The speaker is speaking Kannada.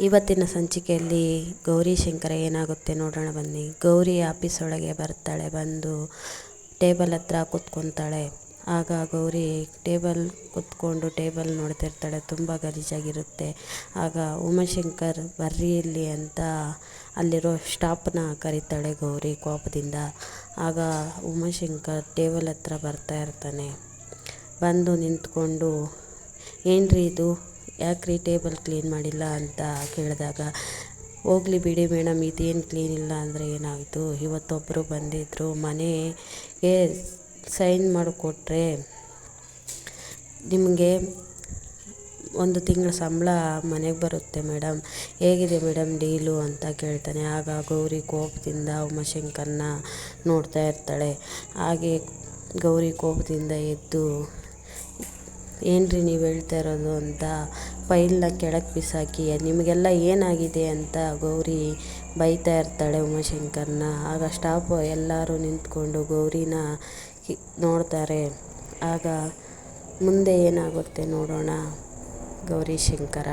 ಇವತ್ತಿನ ಸಂಚಿಕೆಯಲ್ಲಿ ಗೌರಿ ಶಂಕರ ಏನಾಗುತ್ತೆ ನೋಡೋಣ ಬನ್ನಿ. ಗೌರಿ ಆಫೀಸ್ ಒಳಗೆ ಬರ್ತಾಳೆ, ಬಂದು ಟೇಬಲ್ ಹತ್ರ ಕೂತ್ಕೊತಾಳೆ. ಆಗ ಗೌರಿ ಟೇಬಲ್ ಕೂತ್ಕೊಂಡು ಟೇಬಲ್ ನೋಡ್ತಿರ್ತಾಳೆ, ತುಂಬ ಗಲೀಜಾಗಿರುತ್ತೆ. ಆಗ ಉಮಾಶಂಕರ್, ಬರ್ರಿ ಇಲ್ಲಿ ಅಂತ ಅಲ್ಲಿರೋ ಸ್ಟಾಫ್ನ ಕರೀತಾಳೆ ಗೌರಿ ಕೋಪದಿಂದ. ಆಗ ಉಮಾಶಂಕರ್ ಟೇಬಲ್ ಹತ್ರ ಬರ್ತಾ ಇರ್ತಾನೆ. ಬಂದು ನಿಂತ್ಕೊಂಡು, ಏನ್ರಿ ಇದು? ಯಾಕ್ರಿ ಟೇಬಲ್ ಕ್ಲೀನ್ ಮಾಡಿಲ್ಲ ಅಂತ ಕೇಳಿದಾಗ, ಹೋಗ್ಲಿ ಬಿಡಿ ಮೇಡಮ್, ಇದೇನು ಕ್ಲೀನ್ ಇಲ್ಲ ಅಂದರೆ ಏನಾಯಿತು? ಇವತ್ತೊಬ್ಬರು ಬಂದಿದ್ದರು ಮನೆಗೆ ಸೈನ್ ಮಾಡಿಕೊಟ್ರೆ ನಿಮಗೆ ಒಂದು ತಿಂಗಳ ಸಂಬಳ ಮನೆಗೆ ಬರುತ್ತೆ ಮೇಡಮ್. ಹೇಗಿದೆ ಮೇಡಮ್ ಡೀಲು ಅಂತ ಕೇಳ್ತಾನೆ. ಆಗ ಗೌರಿ ಕೋಪದಿಂದ ಉಮಾಶಂಕರ್ನ ನೋಡ್ತಾ ಇರ್ತಾಳೆ. ಹಾಗೆ ಗೌರಿ ಕೋಪದಿಂದ ಎದ್ದು ಏನ್ರಿ ನೀವು ಹೇಳ್ತಾ ಇರೋದು ಅಂತ ಫೈಲ್ನ ಕೆಳಗೆ ಬಿಸಾಕಿ ನಿಮಗೆಲ್ಲ ಏನಾಗಿದೆ ಅಂತ ಗೌರಿ ಬೈತಾ ಇರ್ತಾಳೆ ಉಮಾಶಂಕರ್ನ. ಆಗ ಸ್ಟಾಫ್ ಎಲ್ಲರೂ ನಿಂತ್ಕೊಂಡು ಗೌರಿನ ನೋಡ್ತಾರೆ. ಆಗ ಮುಂದೆ ಏನಾಗುತ್ತೆ ನೋಡೋಣ ಗೌರಿ ಶಂಕರ.